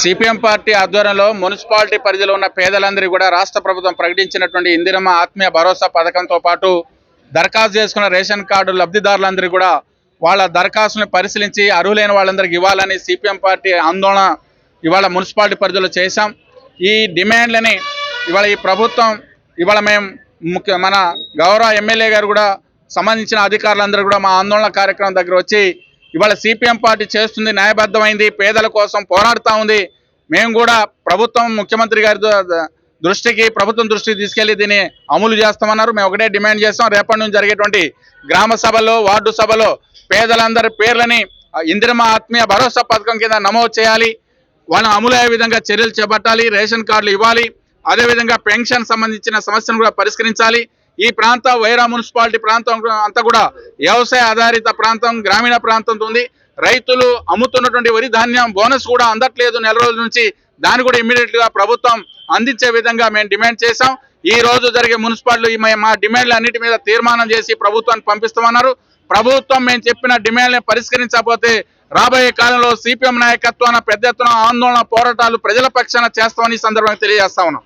CPM party ఆధ్వర్యంలో municipality పరిధిలో ఉన్న పేదలందరికీ కూడా రాష్ట్ర ప్రభుత్వం ప్రకటించినటువంటి ఇందిరమ్మ ఆత్మీయ భరోసా పథకంతో పాటు దరఖాస్తు చేసుకున్న రేషన్ కార్డు లబ్ధిదారులందరికీ కూడా వాళ్ళ దరఖాస్తుని పరిశీలించి అర్హులైన వాళ్ళందరికీ ఇవ్వాలని సిపిఎం పార్టీ ఆందోళన ఇవాళ మున్సిపాలిటీ పరిధిలో చేశాం. ఈ డిమాండ్లని ఇవాళ ఈ ప్రభుత్వం ఇవాళ మేము ముఖ్య మన గౌరవ ఎమ్మెల్యే గారు కూడా సంబంధించిన అధికారులందరూ కూడా మా ఆందోళన కార్యక్రమం దగ్గర వచ్చి ఇవాళ సిపిఎం పార్టీ చేస్తుంది న్యాయబద్ధమైంది పేదల కోసం పోరాడుతూ ఉంది. మేము కూడా ప్రభుత్వం ముఖ్యమంత్రి గారి ద- దృష్టికి ప్రభుత్వం దృష్టికి తీసుకెళ్ళి దీన్ని అమలు చేస్తామన్నారు. మేము ఒకటే డిమాండ్ చేస్తాం. రేపటి నుంచి జరిగేటువంటి గ్రామ సభలో వార్డు సభలో పేదలందరి పేర్లని ఇందిరమ ఆత్మీయ భరోసా పథకం కింద నమోదు చేయాలి. వాళ్ళని అమలు అయ్యే విధంగా చర్యలు చేపట్టాలి. రేషన్ కార్డులు ఇవ్వాలి. అదేవిధంగా పెన్షన్ సంబంధించిన సమస్యను కూడా పరిష్కరించాలి. ఈ ప్రాంతం వైరా మున్సిపాలిటీ ప్రాంతం అంతా కూడా వ్యవసాయ ఆధారిత ప్రాంతం గ్రామీణ ప్రాంతంతో ఉంది. రైతులు అమ్ముతున్నటువంటి వరి ధాన్యం బోనస్ కూడా అందట్లేదు నెల రోజుల నుంచి. దాన్ని కూడా ఇమ్మీడియట్గా ప్రభుత్వం అందించే విధంగా మేము డిమాండ్ చేశాం. ఈ రోజు జరిగే మున్సిపాలిటీ మా డిమాండ్లు అన్నిటి మీద తీర్మానం చేసి ప్రభుత్వాన్ని పంపిస్తామన్నారు. ప్రభుత్వం మేము చెప్పిన డిమాండ్లను పరిష్కరించకపోతే రాబోయే కాలంలో సిపిఎం నాయకత్వాన పెద్ద ఎత్తున ఆందోళన పోరాటాలు ప్రజల పక్షాన చేస్తామని ఈ సందర్భంగా తెలియజేస్తా ఉన్నాం.